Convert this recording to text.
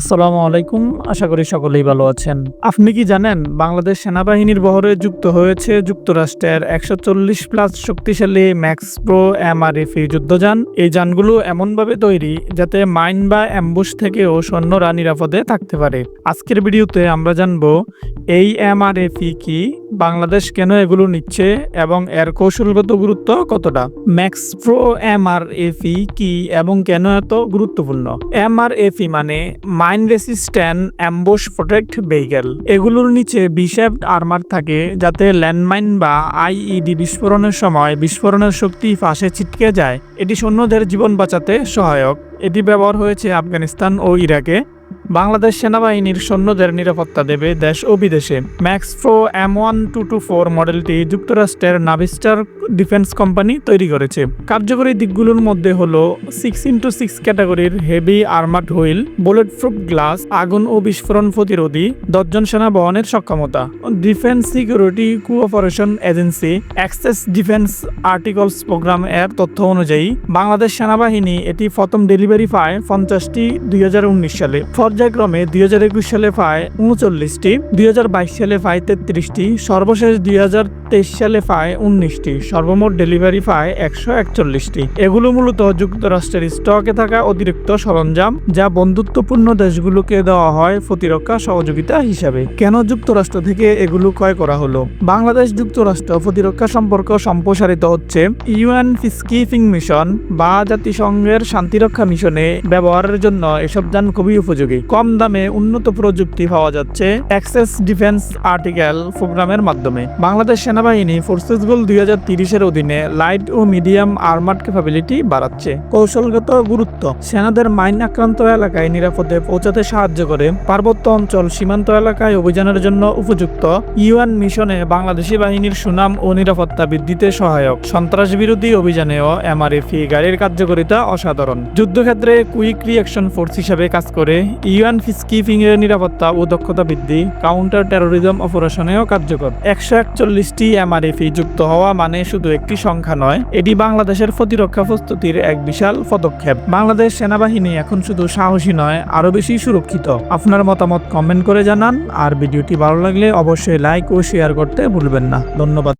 আসসালামু আলাইকুম, আশা করি সকলেই ভালো আছেন। আপনি কি জানেন, বাংলাদেশ সেনাবাহিনীর বহরে যুক্ত হয়েছে যুক্তরাষ্ট্রের একশো চল্লিশ প্লাস শক্তিশালী ম্যাক্স প্রো এম আর এমআরএফি যুদ্ধযান। এই যানগুলো এমনভাবে তৈরি যাতে মাইন বা অ্যাম্বুশ থেকেও সৈন্যরা নিরাপদে থাকতে পারে। আজকের ভিডিওতে আমরা জানব, এই এম আর এমআরএফি কি, বাংলাদেশ কেন এগুলো নিচ্ছে এবং এর কৌশলগত গুরুত্ব কতটা? ম্যাক্স প্রো এম আর এমআরএফি কি এবং কেন এত গুরুত্বপূর্ণ? এম আর এমআরএফি মানে mine resistant, ambush protect vehicle. এগুলোর নিচে বিশেপ আর্মার থাকে যাতে ল্যান্ডমাইন বা আইইডি বিস্ফোরণের সময় বিস্ফোরণের শক্তি ফাঁসে ছিটকে যায়। এটি সৈন্যদের জীবন বাঁচাতে সহায়ক। এটি ব্যবহার হয়েছে আফগানিস্তান ও ইরাকে। বাংলাদেশ সেনাবাহিনীর সৈন্যদের নিরাপত্তা দেবে দেশ ও বিদেশে। Max pro M one two two four মডেলটি যুক্তরাষ্ট্রের নাভিস্টার ডিফেন্স কোম্পানি তৈরি করেছে। কার্যকরী দিকগুলোর মধ্যে হলো সিক্স ইন্টু সিক্স ক্যাটাগরির heavy armoured wheel bulletproof glass, আগুন ও বিস্ফোরণ প্রতিরোধী, দশজন সেনা বহনের সক্ষমতা। Defence security cooperation agency access defence articles programme এর তথ্য অনুযায়ী, বাংলাদেশ সেনাবাহিনী এটি প্রথম ডেলিভারি পায় পঞ্চাশটি দুই হাজার উনিশ সালে। পর্যায়ক্রমে দুই হাজার একুশ সালে পায় উনচল্লিশটি, দুই হাজার বাইশ সালে পায় তেত্রিশটি, সর্বশেষ দুই হাজার তেইশ সালে পায় উনিশটি, সর্বমোট ডেলিভারি পায় একশো একচল্লিশটি। এগুলো মূলত যুক্তরাষ্ট্রের স্টকে থাকা অতিরিক্ত সরঞ্জাম যা বন্ধুত্বপূর্ণ দেশগুলোকে দেওয়া হয় প্রতিরক্ষা সহযোগিতা হিসাবে। কেন যুক্তরাষ্ট্র থেকে এগুলো ক্রয় করা হলো? বাংলাদেশ যুক্তরাষ্ট্র প্রতিরক্ষা সম্পর্ক সম্প্রসারিত হচ্ছে ইউএন পিসকিপিং মিশন বা জাতিসংঘের শান্তিরক্ষা মিশনে ব্যবহারের জন্য। এসব যান খুবই উপযোগী। কম দামে উন্নত প্রযুক্তি পাওয়া যাচ্ছে অ্যাক্সেস ডিফেন্স আর্টিকেল প্রোগ্রামের মাধ্যমে। বাংলাদেশ সেনাবাহিনী ফোর্সেস গোল দুই হাজার তিরিশের অধীনে লাইট ও মিডিয়াম আর্মার্ড ক্যাপাবিলিটি বাড়াচ্ছে। কৌশলগত গুরুত্ব। সেনাদের মাইন আক্রান্ত এলাকায় নিরাপদে পৌঁছাতে সাহায্য করে পার্বত্য অঞ্চল সীমান্ত এলাকায় অভিযানের জন্য উপযুক্ত ইউএন মিশনে বাংলাদেশি বাহিনীর সুনাম ও নিরাপত্তা বৃদ্ধিতে সহায়ক। সন্ত্রাস বিরোধী অভিযানেও এমআরএফি গাড়ির কার্যকারিতা অসাধারণ। যুদ্ধক্ষেত্রে কুইক রিয়াকশন ফোর্স হিসাবে কাজ করে ইউএন ফিসকিপিং এর নিরাপত্তা ও দক্ষতা বৃদ্ধি, কাউন্টার টেরোরিজম অপারেশনেও কার্যকর। একশো একচল্লিশটি এমআরএফি যুক্ত হওয়া মানে শুধু একটি সংখ্যা নয়, এটি বাংলাদেশের প্রতিরক্ষা প্রস্তুতির এক বিশাল পদক্ষেপ। বাংলাদেশ সেনাবাহিনী এখন শুধু সাহসী নয় আরও বেশি সুরক্ষিত। আপনার মতামত কমেন্ট করে জানান, আর ভিডিওটি ভালো লাগলে অবশ্যই লাইক ও শেয়ার করতে ভুলবেন না। ধন্যবাদ।